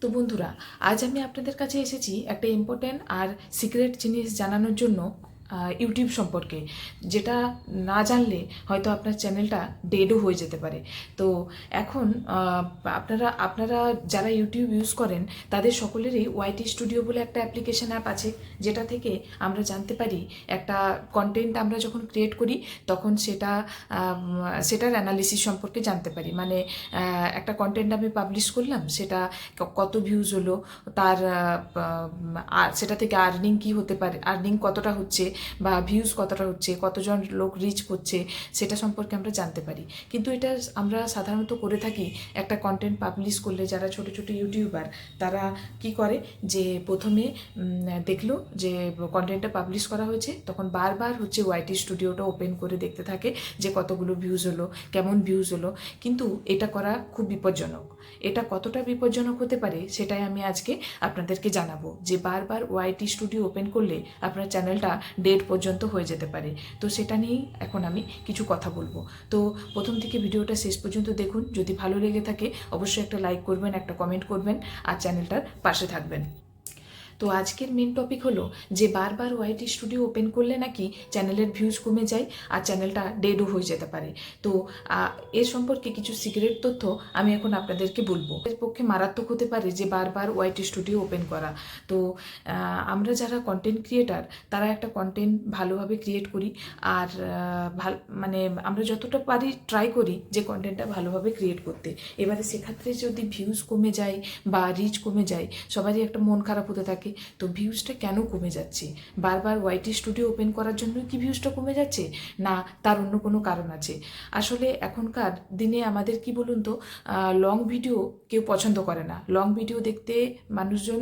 তো বন্ধুরা আজ আমি আপনাদের কাছে এসেছি একটা ইম্পর্ট্যান্ট আর সিক্রেট জিনিস জানানোর জন্য। ইউটিউব সম্পর্কে, যেটা না জানলে হয়তো আপনার চ্যানেলটা ডেডও হয়ে যেতে পারে। তো এখন আপনারা আপনারা যারা ইউটিউব ইউজ করেন, তাদের সকলেরই ওয়াইটি স্টুডিও বলে একটা অ্যাপ্লিকেশন অ্যাপ আছে, যেটা থেকে আমরা জানতে পারি একটা কন্টেন্ট আমরা যখন ক্রিয়েট করি, তখন সেটা সেটার অ্যানালিসিস সম্পর্কে জানতে পারি। মানে একটা কন্টেন্ট আমি পাবলিশ করলাম, সেটা কত ভিউজ হলো, তার সেটা থেকে আর্নিং কি হতে পারে আর্নিং কতটা হচ্ছে বা ভিউজ কতটা হচ্ছে, কতজন লোক রিচ করছে, সেটা সম্পর্কে আমরা জানতে পারি। কিন্তু এটা আমরা সাধারণত করে থাকি একটা কন্টেন্ট পাবলিশ করলে যারা ছোট ছোট ইউটিউবার তারা কি করে যে প্রথমে দেখল যে কন্টেন্টটা পাবলিশ করা হয়েছে, তখন বারবার হচ্ছে ওয়াইটি স্টুডিওটা ওপেন করে দেখতে থাকে যে কতগুলো ভিউজ হলো, কেমন ভিউজ হলো। কিন্তু এটা করা খুব বিপজ্জনক। এটা কতটা বিপজ্জনক হতে পারে, সেটাই আমি আজকে আপনাদেরকে জানাব। যে বারবার ওয়াইটি স্টুডিও ওপেন করলে আপনার চ্যানেলটা ডেট পর্যন্ত হয়ে যেতে পারে। তো সেটা নিয়েই এখন আমি কিছু কথা বলব। তো প্রথম থেকে ভিডিওটা শেষ পর্যন্ত দেখুন। যদি ভালো লেগে থাকে, অবশ্যই একটা লাইক করবেন, একটা কমেন্ট করবেন, আর চ্যানেলটার পাশে থাকবেন। তো আজকের মেন টপিক হলো যে বারবার ওয়াইটি স্টুডিও ওপেন করলে নাকি চ্যানেলের ভিউজ কমে যায় আর চ্যানেলটা ডেডও হয়ে যেতে পারে। তো এর সম্পর্কে কিছু সিক্রেট তথ্য আমি এখন আপনাদেরকে বলব। এর পক্ষে মারাত্মক হতে পারে যে বারবার ওয়াইটি স্টুডিও ওপেন করা। তো আমরা যারা কন্টেন্ট ক্রিয়েটার তারা একটা কন্টেন্ট ভালোভাবে ক্রিয়েট করি আর ভালো মানে আমরা যতটা পারি ট্রাই করি যে কন্টেন্টটা ভালোভাবে ক্রিয়েট করতে। এবারে সেক্ষেত্রে যদি ভিউজ কমে যায় বা রিচ কমে যায়, সবারই একটা মন খারাপ হতে থাকে। তো ভিউজটা কেন কমে যাচ্ছে? বারবার ওয়াইটি স্টুডিও ওপেন করার জন্য কি ভিউজটা কমে যাচ্ছে? না, তার অন্য কোনো কারণ আছে। আসলে এখনকার দিনে আমাদের কি বলুন তো লং ভিডিও কেউ পছন্দ করে না। লং ভিডিও দেখতে মানুষজন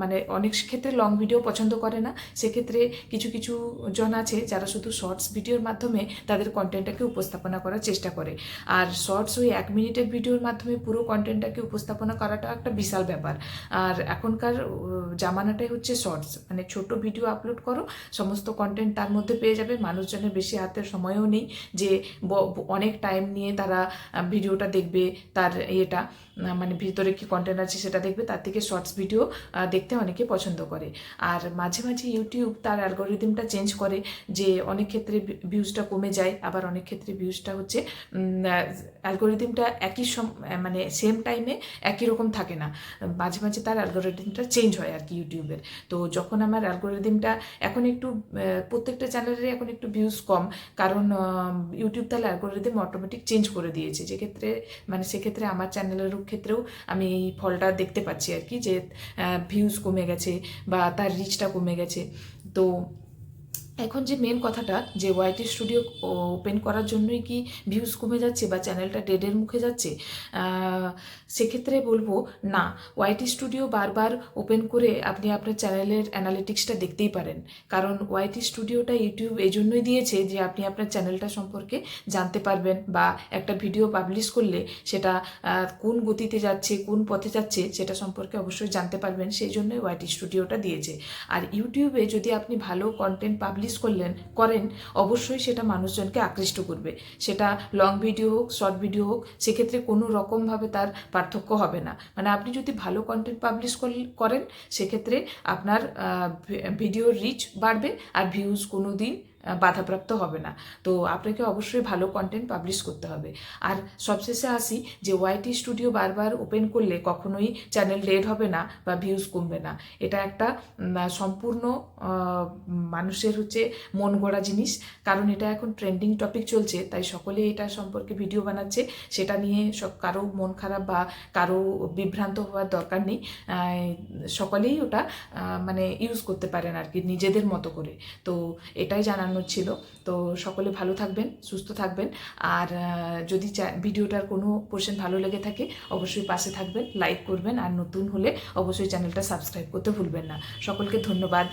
মানে অনেক ক্ষেত্রে লং ভিডিও পছন্দ করে না। সেক্ষেত্রে কিছু কিছু জন আছে যারা শুধু শর্টস ভিডিওর মাধ্যমে তাদের কন্টেন্টটাকে উপস্থাপনা করার চেষ্টা করে। আর শর্টস ওই এক মিনিটের ভিডিওর মাধ্যমে পুরো কন্টেন্টটাকে উপস্থাপনা করাটা একটা বিশাল ব্যাপার। আর এখনকার জামানাটাই হচ্ছে শর্টস মানে ছোট ভিডিও আপলোড করো, সমস্ত কন্টেন্ট তার মধ্যে পেয়ে যাবে। মানুষজনের বেশি হাতের সময়ও নেই যে অনেক টাইম নিয়ে তারা ভিডিওটা দেখবে, তার ইয়েটা মানে ভিতরে কি কন্টেন্ট আছে সেটা দেখবে, তার থেকে শর্টস ভিডিও দেখতে অনেকে পছন্দ করে। আর মাঝে মাঝে ইউটিউব তার অ্যালগোরিদমটা চেঞ্জ করে যে অনেক ক্ষেত্রে ভিউজটা কমে যায়, আবার অনেক ক্ষেত্রে ভিউজটা হচ্ছে অ্যালগোরিদমটা একই সম মানে সেম টাইমে একই রকম থাকে না। মাঝে মাঝে তার অ্যালগোরিদমটা চেঞ্জ হয় আর কি। ইউটিউবের তো যখন আমার অ্যালগোরিদমটা এখন একটু প্রত্যেকটা চ্যানেলেরই এখন একটু ভিউজ কম, কারণ ইউটিউব তাহলে অ্যালগোরিদম অটোমেটিক চেঞ্জ করে দিয়েছে। যেক্ষেত্রে মানে সেক্ষেত্রে আমার চ্যানেলের ক্ষেত্রেও আমি এই ফলটা দেখতে পাচ্ছি আর কি যে ভিউজ কমে গেছে বা তার রিচটা কমে গেছে। তো এখন যে মেন কথাটা, যে ওয়াইটি স্টুডিও ওপেন করার জন্যই কি ভিউজ কমে যাচ্ছে বা চ্যানেলটা ডেডের মুখে যাচ্ছে? সেক্ষেত্রে বলব, না। ওয়াইটি স্টুডিও বারবার ওপেন করে আপনি আপনার চ্যানেলের অ্যানালিটিক্সটা দেখতেই পারেন। কারণ ওয়াইটি স্টুডিওটা ইউটিউব এই জন্যই দিয়েছে যে আপনি আপনার চ্যানেলটা সম্পর্কে জানতে পারবেন বা একটা ভিডিও পাবলিশ করলে সেটা কোন গতিতে যাচ্ছে, কোন পথে যাচ্ছে সেটা সম্পর্কে অবশ্যই জানতে পারবেন। সেই জন্যই ওয়াইটি স্টুডিওটা দিয়েছে। আর ইউটিউবে যদি আপনি ভালো কন্টেন্ট পাবলিশ করলেন, করেন, অবশ্যই সেটা মানুষজনকে আকৃষ্ট করবে। সেটা লং ভিডিও হোক শর্ট ভিডিও হোক, সেক্ষেত্রে কোনো রকমভাবে তার পার্থক্য হবে না। মানে আপনি যদি ভালো কন্টেন্ট পাবলিশ করেন, সেক্ষেত্রে আপনার ভিডিও রিচ বাড়বে আর ভিউজ কোনো দিন বাধাপ্রাপ্ত হবে না। তো আপনাকে অবশ্যই ভালো কন্টেন্ট পাবলিশ করতে হবে। আর সবশেষে আসি যে ওয়াইটি স্টুডিও বারবার ওপেন করলে কখনোই চ্যানেল ডেড হবে না বা ভিউজ কমবে না। এটা একটা সম্পূর্ণ মানুষের হচ্ছে মন গড়া জিনিস। কারণ এটা এখন ট্রেন্ডিং টপিক চলছে, তাই সকলে এটা সম্পর্কে ভিডিও বানাচ্ছে। সেটা নিয়ে সব, কারও মন খারাপ বা কারও বিভ্রান্ত হওয়ার দরকার নেই। সকলেই ওটা মানে ইউজ করতে পারেন আর কি নিজেদের মতো করে। তো এটাই জানানোর ছিল? তো সকলে ভালো থাকবেন, সুস্থ থাকবেন। আর যদি ভিডিওটার কোনো পোর্শন ভালো লেগে থাকে, অবশ্যই পাশে থাকবেন লাইক করবেন। আর নতুন হলে অবশ্যই চ্যানেলটা সাবস্ক্রাইব করতে ভুলবেন না। সকলকে ধন্যবাদ।